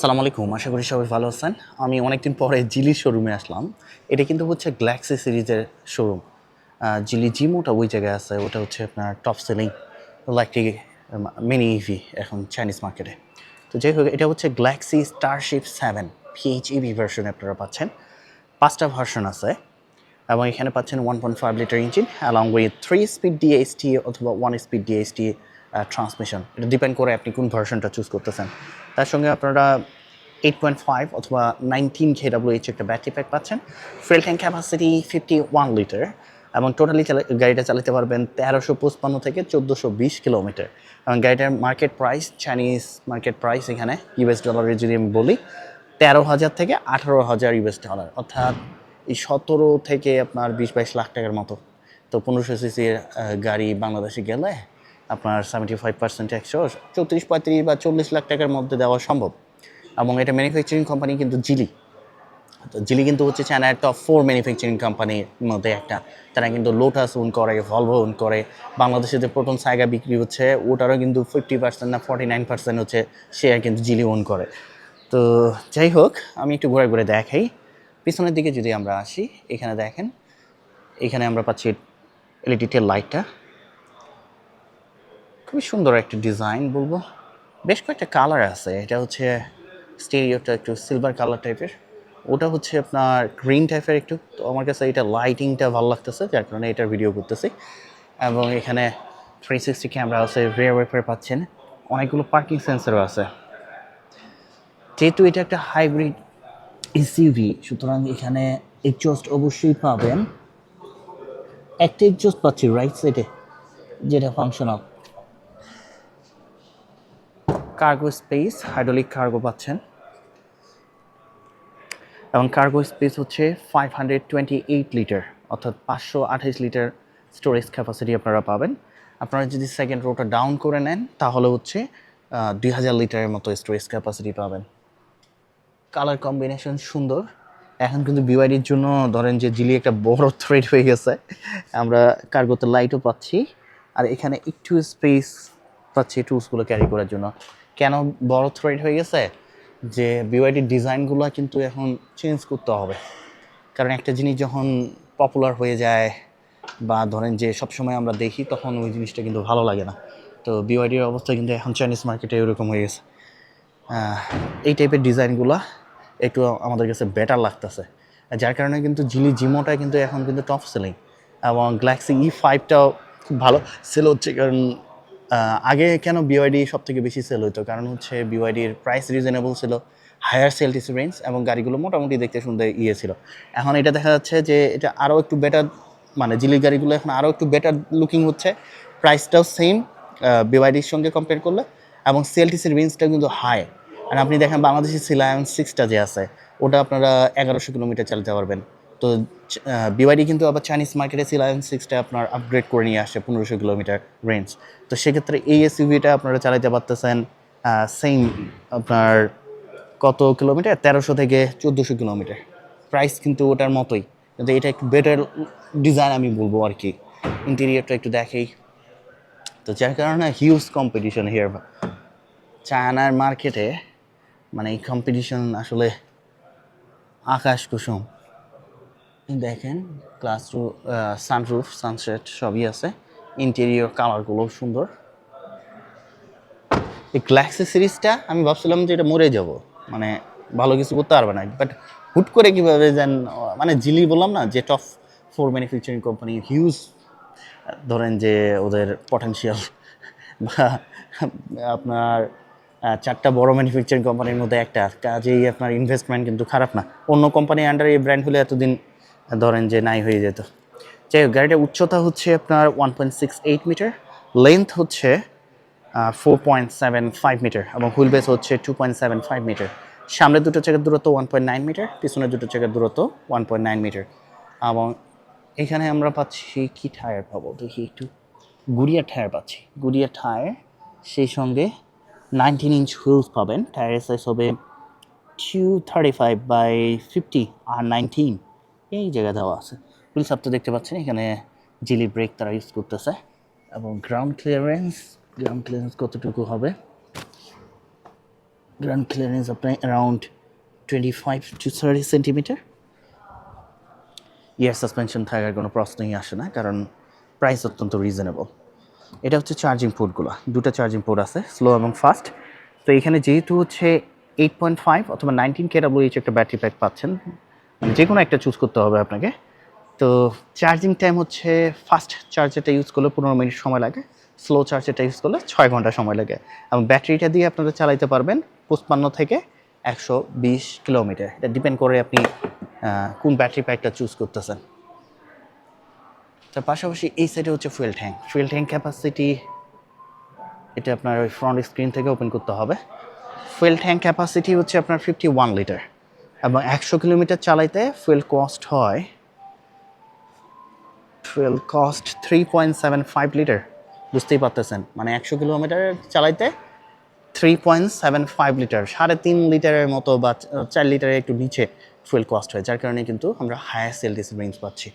সালাম আলাইকুম, আশা করি সবাই ভালো আছেন। আমি অনেকদিন পরে জিলি শোরুমে আসলাম। এটা কিন্তু হচ্ছে গ্ল্যাক্সি সিরিজের শোরুম জিলি জিমোটা ওই জায়গায় আছে, ওটা হচ্ছে আপনার টপ সেলিং একটি মিনি ইভি এখন চাইনিজ মার্কেটে তো যাই হোক, এটা হচ্ছে Galaxy Starship seven PH EV version আপনারা পাচ্ছেন। পাঁচটা ভার্সন আছে, এবং এখানে পাচ্ছেন one point five litre engine along with three speed DST অথবা ওয়ান স্পিড ডিএসটি ট্রান্সমিশন এটা ডিপেন্ড করে আপনি কোন ভার্সনটা চুজ করতেছেন। তার সঙ্গে আপনারা এইট পয়েন্ট ফাইভ অথবা নাইনটিন কে এইচ একটা ব্যাটারি প্যাক পাচ্ছেন। Fuel tank capacity fifty one litre এবং টোটালি গাড়িটা চালাতে পারবেন তেরোশো পঁচপান্ন থেকে চোদ্দোশো বিশ কিলোমিটার এবং গাড়িটার market price Chinese market price এখানে ইউএস ডলারে যদি আমি বলি, তেরো হাজার থেকে আঠারো হাজার ইউএস ডলার অর্থাৎ এই সতেরো থেকে আপনার বিশ বাইশ লাখ টাকার মতো। তো পনেরোশো সিসির গাড়ি বাংলাদেশে গেলে আপনার সেভেন্টি ফাইভ পার্সেন্ট একশো চৌত্রিশ, পঁয়ত্রিশ বা চল্লিশ লাখ টাকার মধ্যে দেওয়া সম্ভব। এবং এটা ম্যানুফ্যাকচারিং কোম্পানি কিন্তু জিলি তো জিলি কিন্তু হচ্ছে চায়নার টপ ফোর ম্যানুফ্যাকচারিং কোম্পানির মধ্যে একটা। তারা কিন্তু লোটাস উন করে ভলভো উন করে। বাংলাদেশে যে প্রোটন সাইগা বিক্রি হচ্ছে, ওটারও কিন্তু ফিফটি পার্সেন্ট না ফর্টি নাইন পার্সেন্ট হচ্ছে শেয়ার কিন্তু জিলি ওন করে। তো যাই হোক, আমি একটু ঘুরে ঘুরে দেখাই। পিছনের দিকে যদি আমরা আসি, এখানে দেখেন, এখানে আমরা পাচ্ছি এলইডি টেল লাইটটা খুবই সুন্দর একটা ডিজাইন বলব। বেশ কয়েকটা কালার আছে। এটা হচ্ছে স্টেরিওটা একটু সিলভার কালার টাইপের। ওটা হচ্ছে আপনার গ্রিন টাইপের একটু। তো আমার কাছে এটা লাইটিংটা ভালো লাগতেছে, যার কারণে এটার ভিডিও করতেছি। এবং এখানে থ্রি সিক্সটি ক্যামেরা আছে রেয়ার ওয়েফার পাচ্ছেন। অনেকগুলো পার্কিং সেন্সারও আছে। যেহেতু এটা একটা হাইব্রিড এসইভি সুতরাং এখানে এক্সস্ট অবশ্যই পাবেন। একটা এক্সস্ট পাচ্ছি রাইট সাইডে যেটা functional cargo space hydraulic cargo পাচ্ছেন। এবং কার্গো স্পেস হচ্ছে five hundred twenty eight litre অর্থাৎ পাঁচশো আঠাশ লিটার স্টোরেজ ক্যাপাসিটি আপনারা পাবেন। আপনারা যদি সেকেন্ড রোটা ডাউন করে নেন, তাহলে হচ্ছে দুই হাজার লিটারের মতো স্টোরেজ ক্যাপাসিটি পাবেন। কালার কম্বিনেশন সুন্দর। এখন কিন্তু বিওয়াইডির জন্য ধরেন যে জিলি একটা বড় থ্রেড হয়ে গেছে, আমরা কার্গোতে লাইটও পাচ্ছি। আর এখানে একটু স্পেস পাচ্ছি টুলসগুলো ক্যারি করার জন্য। কেন বড় থ্রেড হয়ে গেছে? যে বিওয়াইডির ডিজাইনগুলো কিন্তু এখন চেঞ্জ করতে হবে। কারণ একটা জিনিস যখন পপুলার হয়ে যায় বা ধরেন যে সবসময় আমরা দেখি, তখন ওই জিনিসটা কিন্তু ভালো লাগে না। তো বিওয়াইডির অবস্থা কিন্তু এখন চাইনিজ মার্কেটে এরকম হয়ে গেছে। এই টাইপের ডিজাইনগুলো একটু আমাদের কাছে বেটার লাগতেছে। যার কারণে কিন্তু জিলি জিমোটা কিন্তু এখন কিন্তু টপ সেলিং এবং গ্যালাক্সি ই ফাইভটাও খুব ভালো। সেল হচ্ছে কারণ আগে কেন বিওয়াইডি সব থেকে বেশি সেল হতো কারণ হচ্ছে বিওয়াইডির প্রাইস রিজনেবল ছিল হায়ার সেলটিস রেঞ্জ এবং গাড়িগুলো মোটামুটি দেখতে সুন্দর ইয়ে ছিল। এখন এটা দেখা যাচ্ছে যে এটা আরও একটু বেটার মানে জিলি গাড়িগুলো এখন আরও একটু বেটার লুকিং হচ্ছে। প্রাইসটাও সেম বিওয়াইডির সঙ্গে কম্পেয়ার করলে এবং সিএলটিসির রেঞ্জটা কিন্তু হাই আর আপনি দেখেন বাংলাদেশের সিলায়ন সিক্সটা যে আছে, ওটা আপনারা এগারোশো কিলোমিটার চালাতে পারবেন তো বিওয়াইডি কিন্তু আবার চাইনিজ মার্কেটে সি সিলায়ন সিক্সটা আপনার আপগ্রেড করে নিয়ে আসে, পনেরোশো কিলোমিটার রেঞ্জ তো সেক্ষেত্রে এই এসইউভিটা আপনারা চালাতে পারতেছেন সেম আপনার কত কিলোমিটার? তেরোশো থেকে চোদ্দোশো কিলোমিটার। প্রাইস কিন্তু ওটার মতোই। কিন্তু এটা একটু বেটার ডিজাইন আমি বলব আর কি। ইন্টেরিয়রটা একটু দেখেই। তো যার কারণে হিউজ কম্পিটিশন হিয়ার চায়নার মার্কেটে মানে এই কম্পিটিশন আসলে আকাশ কুসুম। দেখেন ক্লাস সানরুফ সানসেট সবই আছে। ইন্টেরিয়র কালারগুলো সুন্দর। এই গ্যালাক্সি সিরিজটা আমি ভাবছিলাম যে এটা মরে যাব। মানে ভালো কিছু করতে পারবে না। বাট হুট করে কীভাবে যেন মানে জিলি বললাম না, যে top four manufacturing company huge ধরেন যে ওদের পটেনশিয়াল বা আপনার চারটা বড় ম্যানুফ্যাকচারিং কোম্পানির মধ্যে একটা, কাজেই আপনার ইনভেস্টমেন্ট কিন্তু খারাপ না। অন্য কোম্পানি আন্ডারে এই ব্র্যান্ড হলে এতদিন ধরেন যে নাই হয়ে যেত। যাই হোক গাড়িটার উচ্চতা হচ্ছে আপনার one point six eight metre length হচ্ছে four point seven five metre এবং হুইল বেস হচ্ছে two point seven five metre সামনের দুটো চাকার দূরত্ব ওয়ান পয়েন্ট নাইন মিটার পিছনের দুটো চাকার দূরত্ব ওয়ান পয়েন্ট নাইন মিটার এবং এখানে আমরা পাচ্ছি কি টায়ার পাবো? দেখি একটু। গুড়িয়া টায়ার পাচ্ছি। গুড়িয়া টায়ার সেই সঙ্গে নাইনটিন ইঞ্চ হুইলস পাবেন। টায়ারের সাইজ হবে two thirty five by fifty R nineteen এই জায়গা দেওয়া আছে। হুইলস আপ তো দেখতে পাচ্ছেন, এখানে জিলি ব্রেক তারা ইউজ করতেছে। এবং গ্রাউন্ড ক্লিয়ারেন্স গ্রাউন্ড ক্লিয়ারেন্স কতটুকু হবে? গ্রাউন্ড ক্লিয়ারেন্স আপনার around twenty five to thirty centimetre air suspension থাকার কোনো প্রশ্নই আসে না, কারণ প্রাইস অত্যন্ত রিজনেবল এটা হচ্ছে চার্জিং পোর্টগুলো দুটো চার্জিং পোর্ট আছে স্লো এবং ফাস্ট তো এখানে যেহেতু হচ্ছে এইট পয়েন্ট ফাইভ অথবা নাইনটিন কেডাব্লিউএইচ একটা ব্যাটারি প্যাক পাচ্ছেন যে কোনো একটা চুজ করতে হবে আপনাকে। তো চার্জিং টাইম হচ্ছে ফাস্ট চার্জারটা ইউজ করলে পনেরো মিনিট সময় লাগে স্লো চার্জারটা ইউজ করলে ছয় ঘণ্টা সময় লাগে। এবং ব্যাটারিটা দিয়ে আপনারা চালাইতে পারবেন পঁচপান্ন থেকে একশো বিশ কিলোমিটার। এটা ডিপেন্ড করে আপনি কোন ব্যাটারি প্যাকটা চুজ করতেছেন। তার পাশাপাশি এই সাইডে হচ্ছে fuel tank fuel tank capacity এটা আপনার ওই ফ্রন্ট স্ক্রিন থেকে ওপেন করতে হবে। ফুয়েল ট্যাঙ্ক ক্যাপাসিটি হচ্ছে আপনার ফিফটি ওয়ান লিটার এবং একশো কিলোমিটার চালাইতে ফুয়েল কস্ট হয় fuel cost three point seven five litre বুঝতেই পারতেছেন? মানে একশো কিলোমিটার চালাইতে three point seven five litre সাড়ে তিন লিটারের মতো বা চার লিটারের একটু নিচে ফুয়েল কস্ট হয়, যার কারণে কিন্তু আমরা হায়ার সেলটিস রেঞ্জ পাচ্ছি।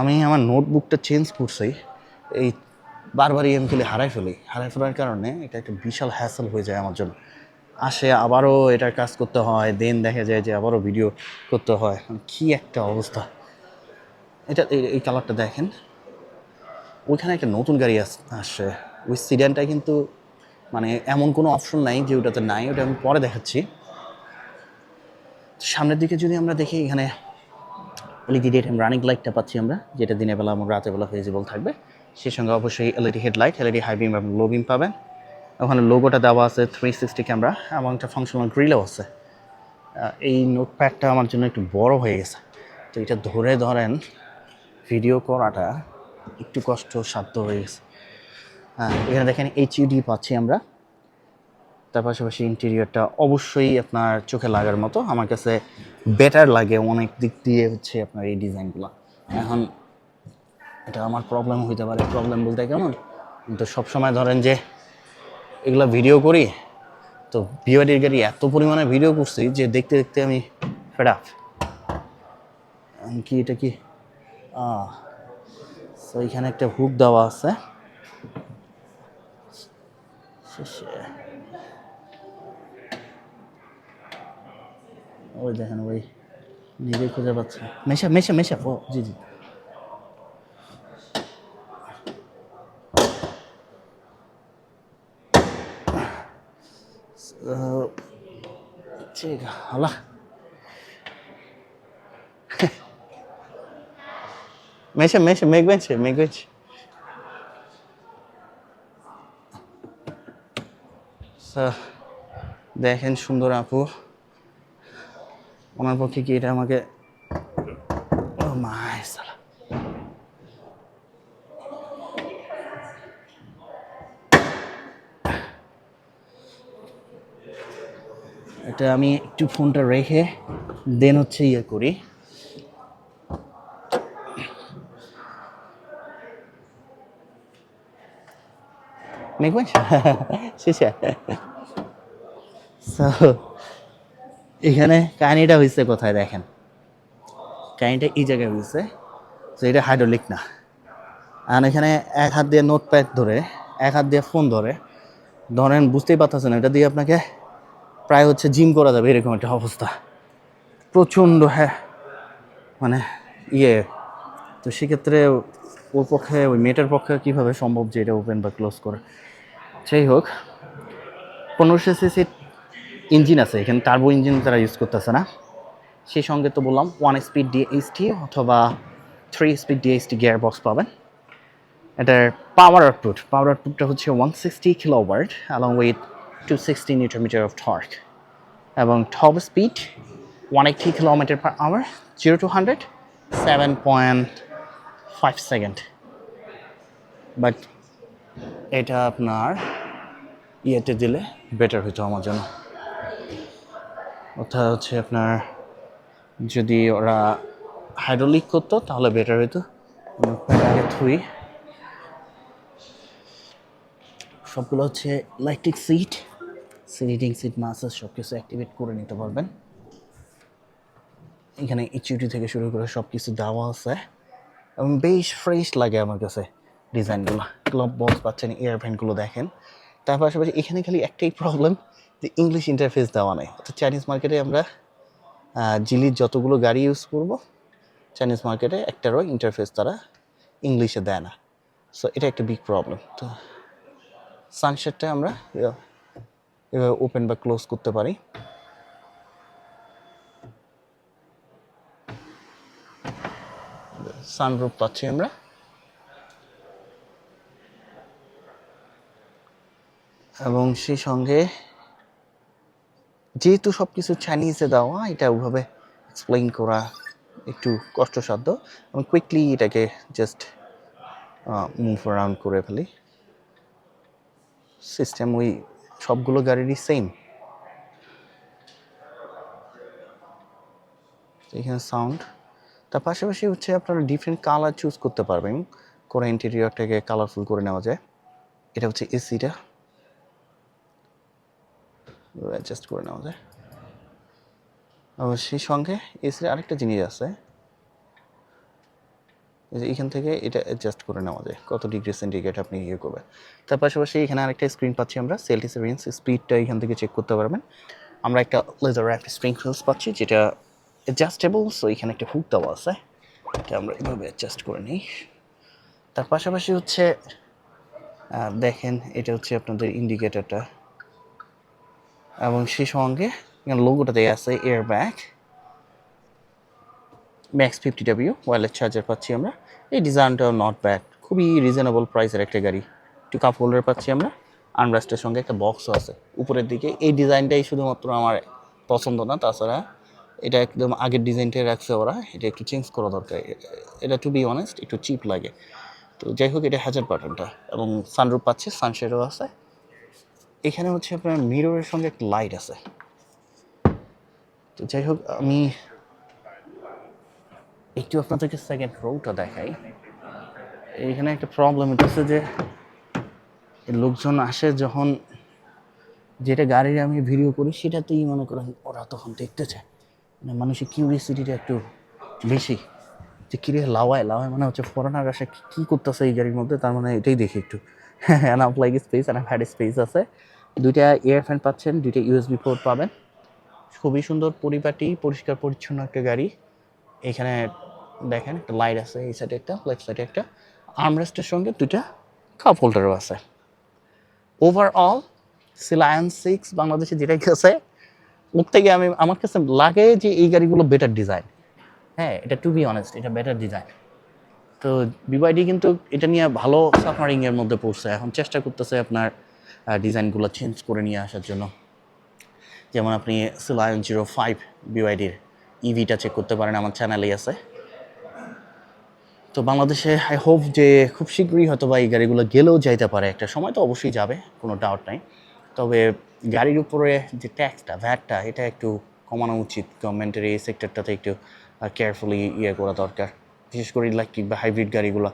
আমি আমার নোটবুকটা চেঞ্জ করছি, এই বারবারই আমি খেলে হারাই ফেলি। হারাই ফেলার কারণে এটা একটা বিশাল হ্যাসেল হয়ে যায় আমার জন্য। আসে, আবারও এটার কাজ করতে হয় দেন দেখা যায় যে আবারও ভিডিও করতে হয়। কি একটা অবস্থা। এটা, এই- কালারটা দেখেন। ওইখানে একটা নতুন গাড়ি আস- ওই সিডানটা কিন্তু মানে এমন কোনো অপশন নাই যে ওটাতে নাই, ওটা আমি পরে দেখাচ্ছি। সামনের দিকে যদি আমরা দেখি, এখানে এলইডি ডে টাইম রানিং লাইটটা পাচ্ছি আমরা, যেটা দিনের বেলা এবং রাতের বেলা ভিজিবল থাকবে। সেই সঙ্গে অবশ্যই LED headlight LED high beam এবং লো বিম পাবেন। ওখানে লোগোটা দেওয়া আছে থ্রি সিক্সটি ক্যামেরা এবং একটা ফাংশনাল গ্রিলও আছে। এই নোটপ্যাডটা আমার জন্য একটু বড় হয়ে গেছে। তো এটা ধরে ধরেন ভিডিও করাটা একটু কষ্ট সাধ্য হয়ে গেছে। হ্যাঁ এখানে দেখেন এইচইডি পাচ্ছি আমরা। তার পাশাপাশি ইন্টেরিয়রটা অবশ্যই আপনার চোখে লাগার মতো। আমার কাছে বেটার লাগে অনেক দিক দিয়ে হচ্ছে আপনার এই ডিজাইনগুলো এখন এটা আমার প্রবলেম হইতে পারে। প্রবলেম বলতে কেমন? কিন্তু সবসময় ধরেন যে এগুলো ভিডিও করি, তো বিওয়াডির গাড়ি এত পরিমাণে ভিডিও করছি যে দেখতে দেখতে আমি ফেড আপ কি এটা কি? সো এখানে একটা হুক দেওয়া আছে। ওই দেখেন, ওই নিজে খুঁজে পাচ্ছে। মেশা মেশা মেশা। ও, জি জি। 这个好了，没事没事没关系没关系。So, দেখেন সুন্দর আপু ওনার পক্ষে কি এটা আমাকে ও মাই সালা এটা আমি একটু ফোনটা রেখে দেন হচ্ছে ইয়ে করি没关系，谢谢。So, এখানে কাহিনিটা হয়েছে কোথায় দেখেন কাহিনিটা এই জায়গায় হয়েছে তো এটা হাইড্রোলিক না আর এখানে এক হাত দিয়ে নোট প্যাড ধরে এক হাত দিয়ে ফোন ধরে ধরেন বুঝতেই পারতেছেন এটা দিয়ে আপনাকে প্রায় হচ্ছে জিম করা যাবে, এরকম একটা অবস্থা। প্রচণ্ড হ্যাঁ মানে ইয়ে। তো সেক্ষেত্রে ওর পক্ষে, ওই মেয়েটার পক্ষে কীভাবে সম্ভব যে এটা ওপেন বা ক্লোজ করে? যাই হোক, পনেরোশো সিসি ইঞ্জিন আছে, এখানে টার্বো ইঞ্জিন তারা ইউজ করতেছে না। সেই সঙ্গে তো বললাম ওয়ান স্পিড ডিএসটি অথবা three speed DST gear box পাবেন। এটার পাওয়ার আউটপুট পাওয়ার আউটপুটটা হচ্ছে one sixty kilowatt along with two sixty newton metre of torque এবং top speed one eighty kilometre per hour zero to hundred seven point five second but এটা আপনার ইয়েতে দিলে better হতো আমার জন্য। অর্থাৎ হচ্ছে আপনার যদি ওরা হাইড্রোলিক করতো, তাহলে বেটার হতো আগে থুই। সবগুলো হচ্ছে electric seat seating seat massage সব কিছু অ্যাক্টিভেট করে নিতে পারবেন। এখানে ইচুটি থেকে শুরু করে সব কিছু দেওয়া আছে। এবং বেশ ফ্রেশ লাগে আমার কাছে ডিজাইনগুলো। ক্লব বক্স পাচ্ছেন এয়ার ফ্যানগুলো দেখেন। তার পাশাপাশি এখানে খালি একটাই প্রবলেম যে ইংলিশ ইন্টারফেস দেওয়া নেই। তো চাইনিজ মার্কেটে আমরা জিলির যতগুলো গাড়ি ইউজ করব চাইনিজ মার্কেটে একটারও ইন্টারফেস তারা ইংলিশে দেয় না। সো এটা একটা বিগ প্রবলেম তো সানসেটটা আমরা এভাবে ওপেন বা ক্লোজ করতে পারি। সানরুফ পাচ্ছি আমরা। এবং সেই সঙ্গে যেহেতু সব কিছু চাইনিজে দেওয়া, এটা ওভাবে এক্সপ্লেইন করা একটু কষ্টসাধ্য। আমি কুইকলি এটাকে জাস্ট মুভ অ্যারাউন্ড করে ফেলি। সিস্টেম ওই সবগুলো গাড়িরই সেম এখানে সাউন্ড তার পাশাপাশি হচ্ছে আপনারা ডিফারেন্ট কালার চুজ করতে পারবেন করে ইন্টেরিয়রটাকে কালারফুল করে নেওয়া যায়। এটা হচ্ছে এসিটা অ্যাডজাস্ট করে নেওয়া যায়। সেই সঙ্গে এসির আরেকটা জিনিস আছে। যে এখান থেকে এটা অ্যাডজাস্ট করে নেওয়া যায়, কত ডিগ্রি সেন্টিগ্রেড আপনি ইয়ে করবেন। তার পাশাপাশি এখানে আরেকটা স্ক্রিন পাচ্ছি আমরা সেলটিস রেঞ্জ স্পিডটা এখান থেকে চেক করতে পারবেন। আমরা একটা লেজার র্যাপ স্প্রিং ফিলস পাচ্ছি, যেটা অ্যাডজাস্টেবল সো এখানে একটা হুক দেওয়া আছে। এটা আমরা এভাবে অ্যাডজাস্ট করে নিই। তার পাশাপাশি হচ্ছে দেখেন, এটা হচ্ছে আপনাদের ইন্ডিকেটারটা এবং সেই সঙ্গে এখানে লোগোটা দেওয়া আছে air bag max fifty W wireless charger পাচ্ছি আমরা। এই ডিজাইনটাও নট ব্যাড খুবই রিজনেবল প্রাইসের একটা গাড়ি। একটু কাপ হোল্ডার পাচ্ছি আমরা আনরাস্টের সঙ্গে একটা বক্সও আছে। উপরের দিকে, এই ডিজাইনটাই শুধুমাত্র আমার পছন্দ না, তাছাড়া এটা একদম আগের ডিজাইনটাই রাখছে ওরা, এটা একটু চেঞ্জ করা দরকার। এটা টু বি অনেস্ট একটু চিপ লাগে। তো যাই হোক, এটা হাজার পার্টেনটা এবং সানরুফ পাচ্ছে সানশেডও আছে। এখানে হচ্ছে আপনার মিররের সঙ্গে একটা লাইট আছে। তো যাই হোক, আমি একটু আপনাদেরকে সেকেন্ড রোটা দেখাই। এইখানে একটা প্রবলেম হচ্ছে যে লোকজন আসে যখন যেটা গাড়ির আমি ভিডিও করি, সেটাতেই মনে করেন ওরা তখন দেখতে চায় মানে মানুষের কিউরিয়াসিটিটা একটু বেশি। যে কিরে, লাওয়ায় লাওয়ায় মানে হচ্ছে ফরেনার আসে কী করতেছে এই গাড়ির মধ্যে? তার মানে এটাই দেখি একটু। And up like space and head space আছে। দুইটা এয়ার ফ্যান পাচ্ছেন, দুইটা ইউএসবি পোর্ট পাবেন। খুবই সুন্দর, পরিপাটি, পরিষ্কার, পরিচ্ছন্ন একটা গাড়ি। এখানে দেখেন, একটা লাইট আছে এই সাইডে একটা লেফট সাইডে একটা। আর্মরেস্টের সঙ্গে দুইটা কাপ হোল্ডারও আছে। ওভারঅল সিলায়ন সিক্স বাংলাদেশে যেটা আছে ওর থেকে আমি, আমার কাছে লাগে যে এই গাড়িগুলো বেটার ডিজাইন হ্যাঁ এটা টু বি অনেস্ট এটা বেটার ডিজাইন তো বিবাইডি কিন্তু এটা নিয়ে ভালো সাফারিংয়ের মধ্যে পড়ছে। এখন চেষ্টা করতেছে আপনার ডিজাইনগুলো চেঞ্জ করে নিয়ে আসার জন্য। যেমন আপনি সিলায়ন জিরো ফাইভ বিওয়াইডির ইভিটা চেক করতে পারেন, আমার চ্যানেলেই আছে। তো বাংলাদেশে আই হোপ যে খুব শীঘ্রই হয়তো বা এই গাড়িগুলো গেলেও যাইতে পারে। একটা সময় তো অবশ্যই যাবে, কোনো ডাউট নাই। তবে গাড়ির উপরে যে ট্যাক্সটা ভ্যাটটা এটা একটু কমানো উচিত। গভর্নমেন্টের এই সেক্টরটাতে একটু কেয়ারফুলি ইয়ে করা দরকার। বিশেষ করে ইলেকট্রিক বা হাইব্রিড গাড়িগুলো।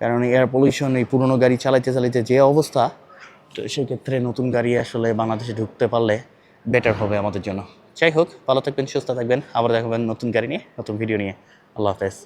কারণ এয়ার পলিউশন এই পুরনো গাড়ি চালাইতে চালাইতে যে অবস্থা, তো সেক্ষেত্রে নতুন গাড়ি আসলে বাংলাদেশে ঢুকতে পারলে বেটার হবে আমাদের জন্য। যাই হোক, ভালো থাকবেন, সুস্থ থাকবেন। আবার দেখাবেন নতুন গাড়ি নিয়ে, নতুন ভিডিও নিয়ে। আল্লাহ হাফেজ।